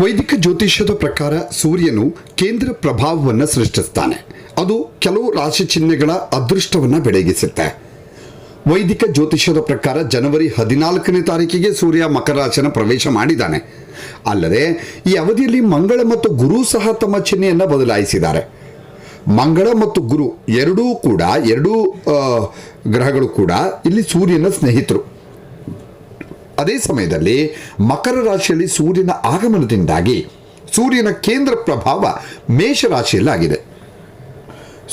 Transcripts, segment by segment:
ವೈದಿಕ ಜ್ಯೋತಿಷ್ಯದ ಪ್ರಕಾರ ಸೂರ್ಯನು ಕೇಂದ್ರ ಪ್ರಭಾವವನ್ನು ಸೃಷ್ಟಿಸ್ತಾನೆ. ಅದು ಕೆಲವು ರಾಶಿ ಚಿಹ್ನೆಗಳ ಅದೃಷ್ಟವನ್ನು ಬೆಳಗಿಸುತ್ತೆ. ವೈದಿಕ ಜ್ಯೋತಿಷ್ಯದ ಪ್ರಕಾರ ಜನವರಿ ಹದಿನಾಲ್ಕನೇ ತಾರೀಕಿಗೆ ಸೂರ್ಯ ಮಕರ ರಾಶಿನ ಪ್ರವೇಶ ಮಾಡಿದ್ದಾನೆ. ಅಲ್ಲದೆ ಈ ಅವಧಿಯಲ್ಲಿ ಮಂಗಳ ಮತ್ತು ಗುರು ಸಹ ತಮ್ಮ ಚಿಹ್ನೆಯನ್ನು ಬದಲಾಯಿಸಿದ್ದಾರೆ. ಮಂಗಳ ಮತ್ತು ಗುರು ಎರಡೂ ಕೂಡ, ಎರಡೂ ಗ್ರಹಗಳು ಕೂಡ ಇಲ್ಲಿ ಸೂರ್ಯನ ಸ್ನೇಹಿತರು. ಅದೇ ಸಮಯದಲ್ಲಿ ಮಕರ ರಾಶಿಯಲ್ಲಿ ಸೂರ್ಯನ ಆಗಮನದಿಂದಾಗಿ ಸೂರ್ಯನ ಕೇಂದ್ರ ಪ್ರಭಾವ ಮೇಷ ರಾಶಿಯಲ್ಲಾಗಿದೆ.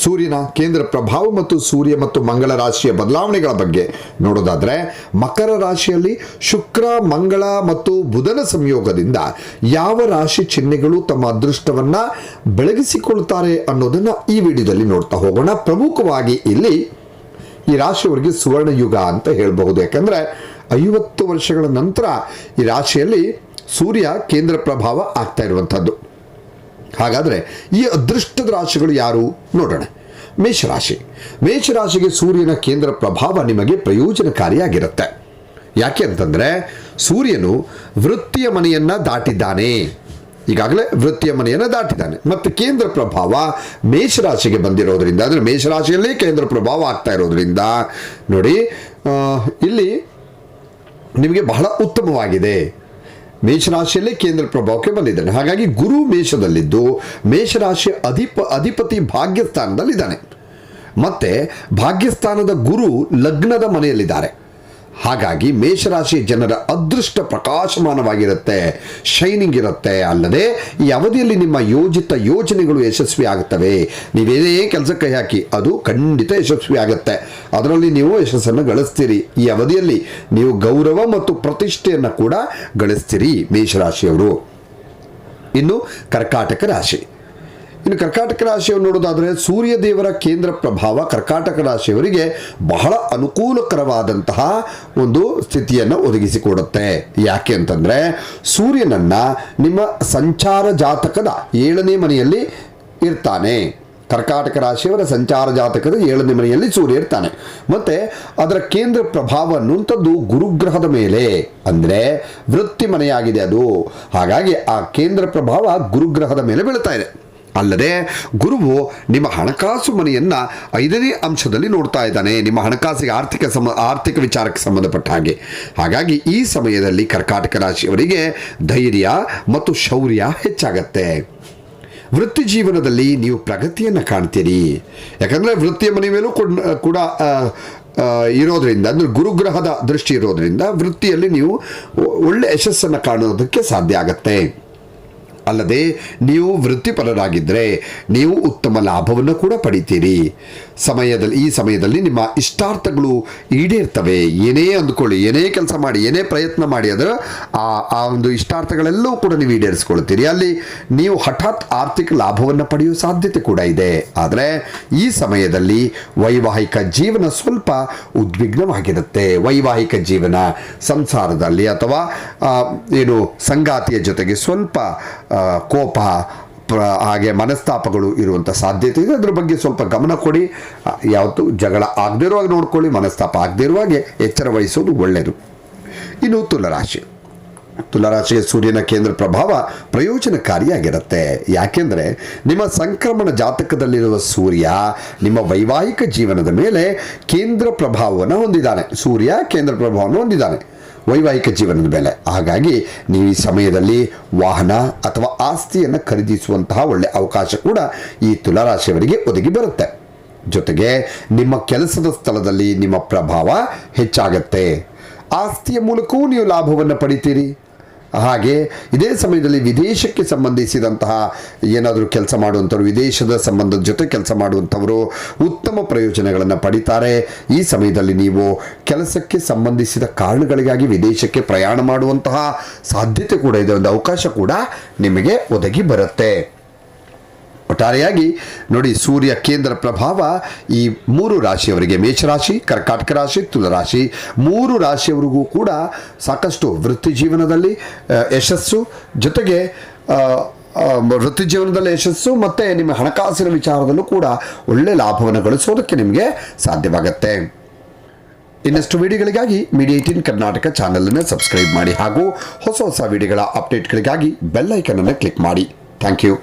ಸೂರ್ಯನ ಕೇಂದ್ರ ಪ್ರಭಾವ ಮತ್ತು ಸೂರ್ಯ ಮತ್ತು ಮಂಗಳ ರಾಶಿಯ ಬದಲಾವಣೆಗಳ ಬಗ್ಗೆ ನೋಡೋದಾದ್ರೆ ಮಕರ ರಾಶಿಯಲ್ಲಿ ಶುಕ್ರ, ಮಂಗಳ ಮತ್ತು ಬುಧನ ಸಂಯೋಗದಿಂದ ಯಾವ ರಾಶಿ ಚಿಹ್ನೆಗಳು ತಮ್ಮ ಅದೃಷ್ಟವನ್ನ ಬೆಳಗಿಸಿಕೊಳ್ತಾರೆ ಅನ್ನೋದನ್ನ ಈ ವಿಡಿಯೋದಲ್ಲಿ ನೋಡ್ತಾ ಹೋಗೋಣ. ಪ್ರಮುಖವಾಗಿ ಇಲ್ಲಿ ಈ ರಾಶಿಯವರಿಗೆ ಸುವರ್ಣ ಯುಗ ಅಂತ ಹೇಳಬಹುದು. ಯಾಕಂದ್ರೆ ಐವತ್ತು ವರ್ಷಗಳ ನಂತರ ಈ ರಾಶಿಯಲ್ಲಿ ಸೂರ್ಯ ಕೇಂದ್ರ ಪ್ರಭಾವ ಆಗ್ತಾ ಇರುವಂಥದ್ದು. ಹಾಗಾದರೆ ಈ ಅದೃಷ್ಟದ ರಾಶಿಗಳು ಯಾರು ನೋಡೋಣ. ಮೇಷರಾಶಿ. ಮೇಷರಾಶಿಗೆ ಸೂರ್ಯನ ಕೇಂದ್ರ ಪ್ರಭಾವ ನಿಮಗೆ ಪ್ರಯೋಜನಕಾರಿಯಾಗಿರುತ್ತೆ. ಯಾಕೆ ಅಂತಂದರೆ ಸೂರ್ಯನು ವೃತ್ತಿಯ ಮನೆಯನ್ನು ದಾಟಿದ್ದಾನೆ. ಈಗಾಗಲೇ ವೃತ್ತಿಯ ಮನೆಯನ್ನು ದಾಟಿದ್ದಾನೆ. ಮತ್ತು ಕೇಂದ್ರ ಪ್ರಭಾವ ಮೇಷರಾಶಿಗೆ ಬಂದಿರೋದ್ರಿಂದ, ಅಂದರೆ ಮೇಷರಾಶಿಯಲ್ಲೇ ಕೇಂದ್ರ ಪ್ರಭಾವ ಆಗ್ತಾ ಇರೋದ್ರಿಂದ, ನೋಡಿ ಇಲ್ಲಿ ನಿಮಗೆ ಬಹಳ ಉತ್ತಮವಾಗಿದೆ. ಮೇಷರಾಶಿಯಲ್ಲೇ ಕೇಂದ್ರ ಪ್ರಭಾವಕ್ಕೆ ಬಂದಿದ್ದಾನೆ. ಹಾಗಾಗಿ ಗುರು ಮೇಷದಲ್ಲಿದ್ದು ಮೇಷರಾಶಿಯ ಅಧಿಪ, ಅಧಿಪತಿ ಭಾಗ್ಯಸ್ಥಾನದಲ್ಲಿದ್ದಾನೆ. ಮತ್ತೆ ಭಾಗ್ಯಸ್ಥಾನದ ಗುರು ಲಗ್ನದ ಮನೆಯಲ್ಲಿದ್ದಾರೆ. ಹಾಗಾಗಿ ಮೇಷರಾಶಿ ಜನರ ಅದೃಷ್ಟ ಪ್ರಕಾಶಮಾನವಾಗಿರುತ್ತೆ ಶೈನಿಂಗ್ ಇರುತ್ತೆ. ಅಲ್ಲದೆ, ಈ ಅವಧಿಯಲ್ಲಿ ನಿಮ್ಮ ಯೋಜಿತ ಯೋಜನೆಗಳು ಯಶಸ್ವಿ ಆಗುತ್ತವೆ. ನೀವೇನೇ ಕೆಲಸ ಕೈ ಹಾಕಿ, ಅದು ಖಂಡಿತ ಯಶಸ್ವಿ ಆಗುತ್ತೆ. ಅದರಲ್ಲಿ ನೀವು ಯಶಸ್ಸನ್ನು ಗಳಿಸ್ತೀರಿ. ಈ ಅವಧಿಯಲ್ಲಿ ನೀವು ಗೌರವ ಮತ್ತು ಪ್ರತಿಷ್ಠೆಯನ್ನು ಕೂಡ ಗಳಿಸ್ತೀರಿ ಮೇಷರಾಶಿಯವರು. ಇನ್ನು ಕರ್ಕಾಟಕ ರಾಶಿ. ಇನ್ನು ಕರ್ಕಾಟಕ ರಾಶಿಯವರು ನೋಡೋದಾದರೆ ಸೂರ್ಯ ದೇವರ ಕೇಂದ್ರ ಪ್ರಭಾವ ಕರ್ಕಾಟಕ ರಾಶಿಯವರಿಗೆ ಬಹಳ ಅನುಕೂಲಕರವಾದಂತಹ ಒಂದು ಸ್ಥಿತಿಯನ್ನು ಒದಗಿಸಿಕೊಡುತ್ತೆ. ಯಾಕೆ ಅಂತಂದರೆ ಸೂರ್ಯನನ್ನು ನಿಮ್ಮ ಸಂಚಾರ ಜಾತಕದ ಏಳನೇ ಮನೆಯಲ್ಲಿ ಇರ್ತಾನೆ. ಕರ್ಕಾಟಕ ರಾಶಿಯವರ ಸಂಚಾರ ಜಾತಕದ ಏಳನೇ ಮನೆಯಲ್ಲಿ ಸೂರ್ಯ ಇರ್ತಾನೆ. ಮತ್ತೆ ಅದರ ಕೇಂದ್ರ ಪ್ರಭಾವ ಅನ್ನುವಂಥದ್ದು ಗುರುಗ್ರಹದ ಮೇಲೆ. ಅಂದರೆ ವೃತ್ತಿ ಮನೆಯಾಗಿದೆ ಅದು. ಹಾಗಾಗಿ ಆ ಕೇಂದ್ರ ಪ್ರಭಾವ ಗುರುಗ್ರಹದ ಮೇಲೆ ಬೀಳ್ತಾ ಇದೆ. ಅಲ್ಲದೆ ಗುರುವು ನಿಮ್ಮ ಹಣಕಾಸು ಮನೆಯನ್ನ ಐದನೇ ಅಂಶದಲ್ಲಿ ನೋಡ್ತಾ ಇದ್ದಾನೆ. ನಿಮ್ಮ ಹಣಕಾಸಿಗೆ ಆರ್ಥಿಕ ಸಮ ಆರ್ಥಿಕ ವಿಚಾರಕ್ಕೆ ಸಂಬಂಧಪಟ್ಟ ಹಾಗೆ. ಹಾಗಾಗಿ ಈ ಸಮಯದಲ್ಲಿ ಕರ್ಕಾಟಕ ರಾಶಿಯವರಿಗೆ ಧೈರ್ಯ ಮತ್ತು ಶೌರ್ಯ ಹೆಚ್ಚಾಗತ್ತೆ. ವೃತ್ತಿ ಜೀವನದಲ್ಲಿ ನೀವು ಪ್ರಗತಿಯನ್ನು ಕಾಣ್ತೀರಿ. ಯಾಕಂದರೆ ವೃತ್ತಿಯ ಮನೆ ಮೇಲೂ ಕೂಡ ಇರೋದರಿಂದ, ಅಂದರೆ ಗುರುಗ್ರಹದ ದೃಷ್ಟಿ ಇರೋದ್ರಿಂದ ವೃತ್ತಿಯಲ್ಲಿ ನೀವು ಒಳ್ಳೆ ಯಶಸ್ಸನ್ನು ಕಾಣೋದಕ್ಕೆ ಸಾಧ್ಯ ಆಗತ್ತೆ. ಅಲ್ಲದೆ ನೀವು ವೃತ್ತಿಪರರಾಗಿದ್ದರೆ ನೀವು ಉತ್ತಮ ಲಾಭವನ್ನು ಕೂಡ ಪಡಿತೀರಿ. ಸಮಯದಲ್ಲಿ, ಈ ಸಮಯದಲ್ಲಿ ನಿಮ್ಮ ಇಷ್ಟಾರ್ಥಗಳು ಈಡೇರ್ತವೆ. ಏನೇ ಅಂದ್ಕೊಳ್ಳಿ, ಏನೇ ಕೆಲಸ ಮಾಡಿ, ಏನೇ ಪ್ರಯತ್ನ ಮಾಡಿ ಅದರ ಆ ಆ ಒಂದು ಇಷ್ಟಾರ್ಥಗಳೆಲ್ಲವೂ ಕೂಡ ನೀವು ಈಡೇರಿಸ್ಕೊಳ್ತೀರಿ. ಅಲ್ಲಿ ನೀವು ಹಠಾತ್ ಆರ್ಥಿಕ ಲಾಭವನ್ನು ಪಡೆಯುವ ಸಾಧ್ಯತೆ ಕೂಡ ಇದೆ. ಆದರೆ ಈ ಸಮಯದಲ್ಲಿ ವೈವಾಹಿಕ ಜೀವನ ಸ್ವಲ್ಪ ಉದ್ವಿಗ್ನವಾಗಿರುತ್ತೆ. ವೈವಾಹಿಕ ಜೀವನ ಸಂಸಾರದಲ್ಲಿ ಅಥವಾ ಏನು ಸಂಗಾತಿಯ ಜೊತೆಗೆ ಸ್ವಲ್ಪ ಕೋಪ ಪ್ರ ಹಾಗೆ ಮನಸ್ತಾಪಗಳು ಇರುವಂಥ ಸಾಧ್ಯತೆ ಇದೆ. ಅದ್ರ ಬಗ್ಗೆ ಸ್ವಲ್ಪ ಗಮನ ಕೊಡಿ. ಯಾವತ್ತು ಜಗಳ ಆಗದೇ ಇರುವಾಗ ನೋಡ್ಕೊಳ್ಳಿ, ಮನಸ್ತಾಪ ಆಗದೇ ಇರುವಾಗೆ ಎಚ್ಚರ ವಹಿಸೋದು ಒಳ್ಳೆಯದು ಇನ್ನು ತುಲರಾಶಿ. ತುಲಾರಾಶಿಗೆ ಸೂರ್ಯನ ಕೇಂದ್ರ ಪ್ರಭಾವ ಪ್ರಯೋಜನಕಾರಿಯಾಗಿರುತ್ತೆ. ಯಾಕೆಂದರೆ ನಿಮ್ಮ ಸಂಕ್ರಮಣ ಜಾತಕದಲ್ಲಿರುವ ಸೂರ್ಯ ನಿಮ್ಮ ವೈವಾಹಿಕ ಜೀವನದ ಮೇಲೆ ಕೇಂದ್ರ ಪ್ರಭಾವವನ್ನು ಹೊಂದಿದ್ದಾನೆ. ಸೂರ್ಯ ಕೇಂದ್ರ ಪ್ರಭಾವವನ್ನು ಹೊಂದಿದ್ದಾನೆ. ವೈವಾಹಿಕ ಜೀವನದ ಮೇಲೆ ಹಾಗಾಗಿ ನೀವು ಈ ಸಮಯದಲ್ಲಿ ವಾಹನ ಅಥವಾ ಆಸ್ತಿಯನ್ನು ಖರೀದಿಸುವಂತಹ ಒಳ್ಳೆ ಅವಕಾಶ ಕೂಡ ಈ ತುಲಾರಾಶಿಯವರಿಗೆ ಒದಗಿ ಬರುತ್ತೆ. ಜೊತೆಗೆ ನಿಮ್ಮ ಕೆಲಸದ ಸ್ಥಳದಲ್ಲಿ ನಿಮ್ಮ ಪ್ರಭಾವ ಹೆಚ್ಚಾಗತ್ತೆ. ಆಸ್ತಿಯ ಮೂಲಕವೂ ನೀವು ಲಾಭವನ್ನು ಪಡಿತೀರಿ. ಹಾಗೆ ಇದೇ ಸಮಯದಲ್ಲಿ ವಿದೇಶಕ್ಕೆ ಸಂಬಂಧಿಸಿದಂತಹ ಏನಾದರೂ ಕೆಲಸ ಮಾಡುವಂಥವ್ರು, ವಿದೇಶದ ಸಂಬಂಧದ ಜೊತೆ ಕೆಲಸ ಮಾಡುವಂಥವರು ಉತ್ತಮ ಪ್ರಯೋಜನಗಳನ್ನು ಪಡಿತಾರೆ. ಈ ಸಮಯದಲ್ಲಿ ನೀವು ಕೆಲಸಕ್ಕೆ ಸಂಬಂಧಿಸಿದ ಕಾರಣಗಳಿಗಾಗಿ ವಿದೇಶಕ್ಕೆ ಪ್ರಯಾಣ ಮಾಡುವಂತಹ ಸಾಧ್ಯತೆ ಕೂಡ ಇದೆ, ಒಂದು ಅವಕಾಶ ಕೂಡ ನಿಮಗೆ ಒದಗಿ ಬರುತ್ತೆ. ಒಟ್ಟಾರೆಯಾಗಿ ನೋಡಿ ಸೂರ್ಯ ಕೇಂದ್ರ ಪ್ರಭಾವ ಈ ಮೂರು ರಾಶಿಯವರಿಗೆ ಮೇಷರಾಶಿ, ಕರ್ಕಾಟಕ ರಾಶಿ, ತುಲರಾಶಿ. ಮೂರು ರಾಶಿಯವರಿಗೂ ಕೂಡ ಸಾಕಷ್ಟು ವೃತ್ತಿ ಜೀವನದಲ್ಲಿ ಯಶಸ್ಸು. ಜೊತೆಗೆ ವೃತ್ತಿ ಜೀವನದಲ್ಲಿ ಯಶಸ್ಸು ಮತ್ತು ನಿಮ್ಮ ಹಣಕಾಸಿನ ವಿಚಾರದಲ್ಲೂ ಕೂಡ ಒಳ್ಳೆಯ ಲಾಭವನ್ನು ಗಳಿಸೋದಕ್ಕೆ ನಿಮಗೆ ಸಾಧ್ಯವಾಗುತ್ತೆ. ಇನ್ನಷ್ಟು ವಿಡಿಯೋಗಳಿಗಾಗಿ ಮೀಡಿಯಾ ಏಟೀನ್ ಕರ್ನಾಟಕ ಚಾನಲನ್ನು ಸಬ್ಸ್ಕ್ರೈಬ್ ಮಾಡಿ ಹಾಗೂ ಹೊಸ ಹೊಸ ವಿಡಿಯೋಗಳ ಅಪ್ಡೇಟ್ಗಳಿಗಾಗಿ ಬೆಲ್ಲೈಕನನ್ನು ಕ್ಲಿಕ್ ಮಾಡಿ. Thank you.